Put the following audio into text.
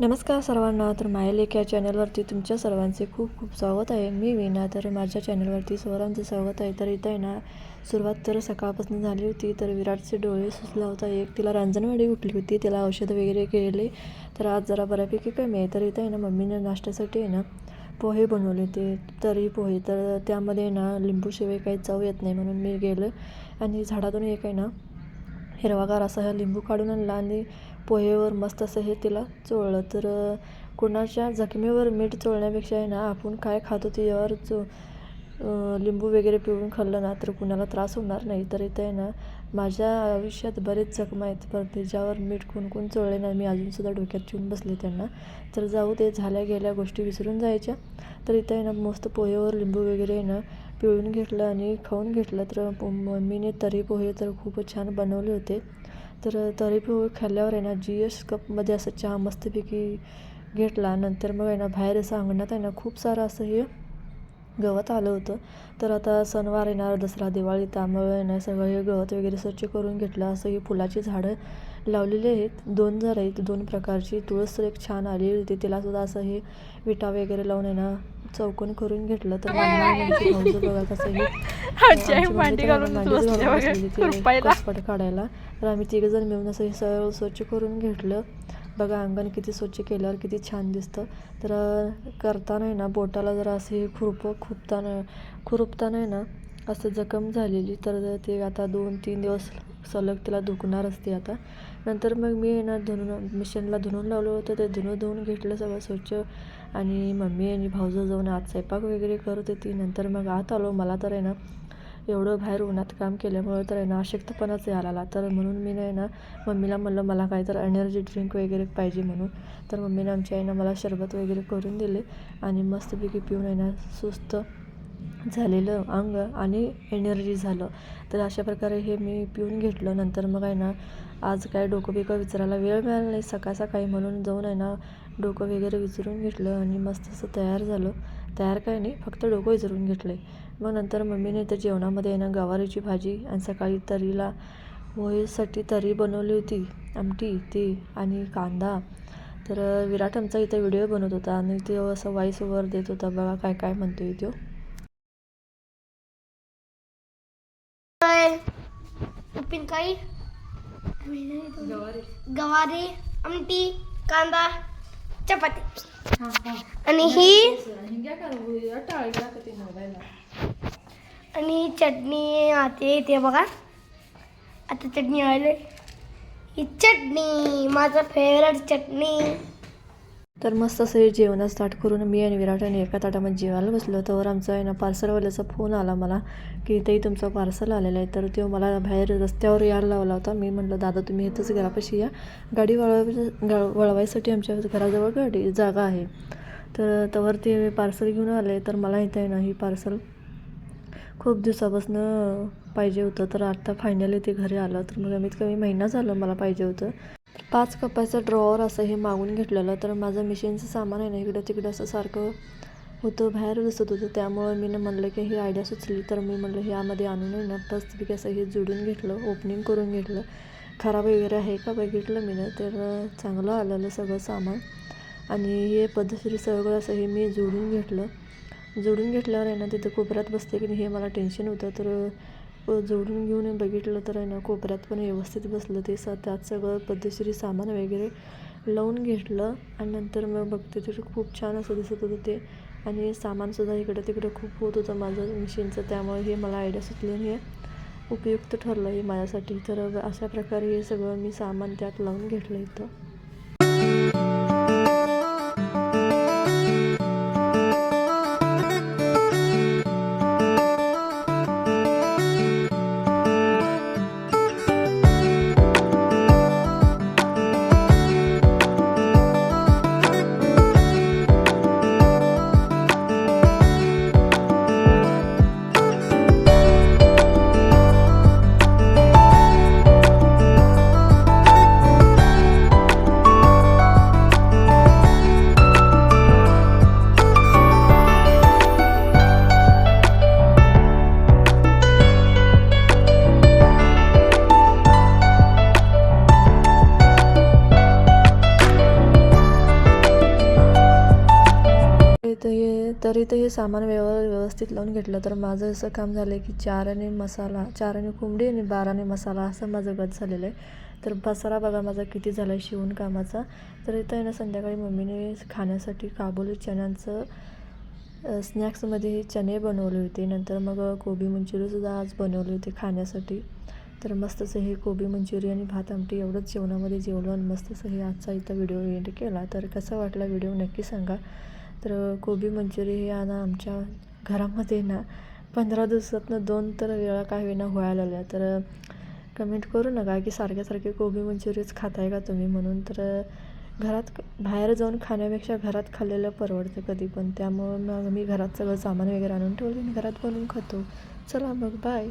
नमस्कार सर्वांना तर मायलेक या चॅनलवरती तुमच्या सर्वांचे खूप खूप स्वागत आहे. मी वीणा तर माझ्या चॅनलवरती सर्वांचं स्वागत आहे. तर इथं आहे ना सुरुवात तर सकाळपासून झाली होती तर विराटचे डोळे सुचला होता एक. तिला रांजणवाडी उठली होती तिला औषधं वगैरे केले. तर आज जरा बऱ्यापैकी कमी आहे. तर इथं आहे ना मम्मीने नाश्त्यासाठी आहे ना पोहे बनवले होते. तरी पोहे तर त्यामध्ये ना लिंबूशिवाय काही चव येत नाही म्हणून मी गेलं. आणि झाडातून एक आहे ना हिरवागार असा हा लिंबू काढून आणला आणि पोहेवर मस्त असं हे तिला चोळलं. तर कुणाच्या जखमेवर मीठ चोळण्यापेक्षा आहे ना आपण काय खातो त्यावर चो लिंबू वगैरे पिळून खाल्लं ना तर कुणाला त्रास होणार नाही. तर इथं आहे ना माझ्या आयुष्यात बरेच जखमा आहेत पण त्याच्यावर मीठ कोण कोण चोळले ना मी अजूनसुद्धा डोक्यात ठेवून बसले त्यांना. तर जाऊ दे झाल्या गेल्या गोष्टी विसरून जायच्या. तर इथं आहे ना मस्त पोहेवर लिंबू वगैरे आहे ना पिळून घेतलं आणि खाऊन घेतलं. तर मम्मीने तरी पोहे तर खूपच छान बनवले होते. तर तरी पोहे खाल्ल्यावर आहे ना जी एस कपमध्ये असं चहा मस्तपैकी घेतला. नंतर मग आहे ना बाहेर असं अंगणात आहे ना खूप सारं असं हे गवत आलं होतं. तर आता सणवार येणार दसरा दिवाळी त्यामुळे आहे ना सगळं हे गवत वगैरे स्वच्छ करून घेतलं. असं ही फुलाची झाडं लावलेली आहेत. दोन झाडं आहेत दोन प्रकारची. तुळस एक छान आलेली होती. तिलासुद्धा असं हे विटा वगैरे लावून आहे ना चौकोन करून घेतलं तर बघा कसं घालून काढायला. तर आम्ही तिघंजण मिळून असं हे सगळं स्वच्छ करून घेतलं. बघा अंगण किती स्वच्छ केल्यावर किती छान दिसतं. तर करताना आहे ना बोटाला जरा असे खुरपं खुपताना खुरपताना आहे ना असं जखम झालेली. तर ते आता दोन तीन दिवस सलग तिला दुखणार असते आता. नंतर मग मी ना धुणं मिशनला धुणून लावलं होतं. ते धुणं धुवून घेतलं सगळं स्वच्छ. आणि मम्मी आणि भाऊजं जाऊन आत स्वयंपाक वगैरे करत होती. नंतर मग आत आलो. मला तर आहे ना एवढं बाहेर उन्हात काम केल्यामुळं तर आहे ना अशक्तपणाच यायला आला तर म्हणून मी नाही ना मम्मीला म्हणलं मला काय तर एनर्जी ड्रिंक वगैरे पाहिजे म्हणून. तर मम्मीने आमच्या आईनं मला शरबत वगैरे करून दिले आणि मस्तपैकी पिऊन आहे ना सुस्त झालेलं अंग आणि एनर्जी झालं. तर अशा प्रकारे हे मी पिऊन घेतलं. नंतर मग आहे ना आज काय डोकं बिकं विचारायला वेळ मिळाला नाही. सकाळ सकाळी म्हणून जाऊन आहे ना डोकं वगैरे विचारून घेतलं आणि मस्त असं तयार झालं. तयार काय नाही फक्त डोकं विचारून घेतलं आहे मग नंतर मम्मीने तर जेवणामध्ये आहे ना गवारीची भाजी आणि सकाळी तरीला पोहेसाठी तरी बनवली होती. आमटी ती आणि कांदा. तर विराट आमचा इथं व्हिडिओ बनवत होता आणि तो असं व्हॉइस ओवर देत होता. बघा काय काय म्हणतो आहे तो. काही गवारी। आमटी कांदा चपाती। आणि ही। आणि ही चटणी आते ते बघा. आता चटणी आले. ही चटणी माझं फेवरेट चटणी. तर मस्त असं हे स्टार्ट करून मी आणि विराट आणि एका ताटामध्ये जेवायला बसलो. तर आमचा आहे ना पार्सलवाल्याचा फोन आला मला की इथेही तुमचं पार्सल आलेलं आहे. तर तो मला बाहेर रस्त्यावर यायला लावला होता. मी म्हटलं दादा तुम्ही इथंच घरापाशी या. गाडी वळवाय वळवायसाठी आमच्या घराजवळ गाडी जागा आहे. तर तवर ते पार्सल घेऊन आले. तर मला इथं आहे ना ही पार्सल खूप दिवसापासून पाहिजे होतं. तर आत्ता फायनली ते घरी आलं. तर मग कमीत कमी महिना झालं मला पाहिजे होतं. पाच कपाचं ड्रॉवर असं हे मागून घेतलेलं तर माझं मिशनचं सामान आहे ना इकडं तिकडं असं सारखं होतं बाहेर दिसत होतं. त्यामुळं मी ना म्हणलं की ही आयडिया सुचली तर मी म्हणलं हे यामध्ये आणून आहे ना मस्तपैकी असं हे जोडून घेतलं ओपनिंग करून घेतलं. खराब वगैरे आहे का बघितलं मी ना तर चांगलं आलेलं सगळं सामान. आणि हे पद्धतशीर सगळं असं हे मी जोडून घेतलं. जोडून घेतल्यावर आहे ना तिथं कोपऱ्यात बसते की नाही हे मला टेन्शन होतं तर जोडून घेऊन बघितलं तर आहे ना कोपऱ्यात पण व्यवस्थित बसलं ते स त्यात सगळं पद्धतशीर सामान वगैरे लावून घेतलं आणि नंतर मग बघते तर खूप छान असं दिसत होतं ते. आणि सामानसुद्धा इकडं तिकडं खूप होत होतं माझं मशीनचं त्यामुळे हे मला आयडिया सुचली आणि हे उपयुक्त ठरलं हे माझ्यासाठी. तर अशा प्रकारे हे सगळं मी सामान त्यात लावून घेतलं इथं. तरी ते हे सामान व्यव व्यवस्थित लावून घेतलं. तर माझं असं काम झालं आहे की चाराने मसाला चाराने कोंबडी आणि बाराने मसाला असं माझं गत झालेलं आहे. तर पसारा बघा माझा किती झाला आहे शिवून कामाचा. तर इथं आहे ना संध्याकाळी मम्मीने खाण्यासाठी काबुली चण्यांचं स्नॅक्समध्ये हे चणे बनवले होते. नंतर मग कोबी मंचुरियनसुद्धा आज बनवले होते खाण्यासाठी. तर मस्तचं हे कोबी मंचुरियन आणि भात आमटी एवढंच जेवणामध्ये जेवलो आणि मस्तचं हे आजचा इथं व्हिडिओ एंड केला. तर कसा वाटला व्हिडिओ नक्की सांगा. तर कोबी मंचुरी हे ना आमच्या घरामध्ये ना पंधरा दिवसातनं दोन तर वेळा काय होईना व्हायला लागल्या. तर कमेंट करू नका की सारखे सारखे कोबी मंचुरियन्स खाताय का तुम्ही म्हणून. तर घरात बाहेर जाऊन खाण्यापेक्षा घरात खाल्लेलं परवडतं कधी पण. त्यामुळं मग मी घरात सगळं सामान वगैरे आणून ठेवलं आणि घरात बनवून खातो. चला मग बाय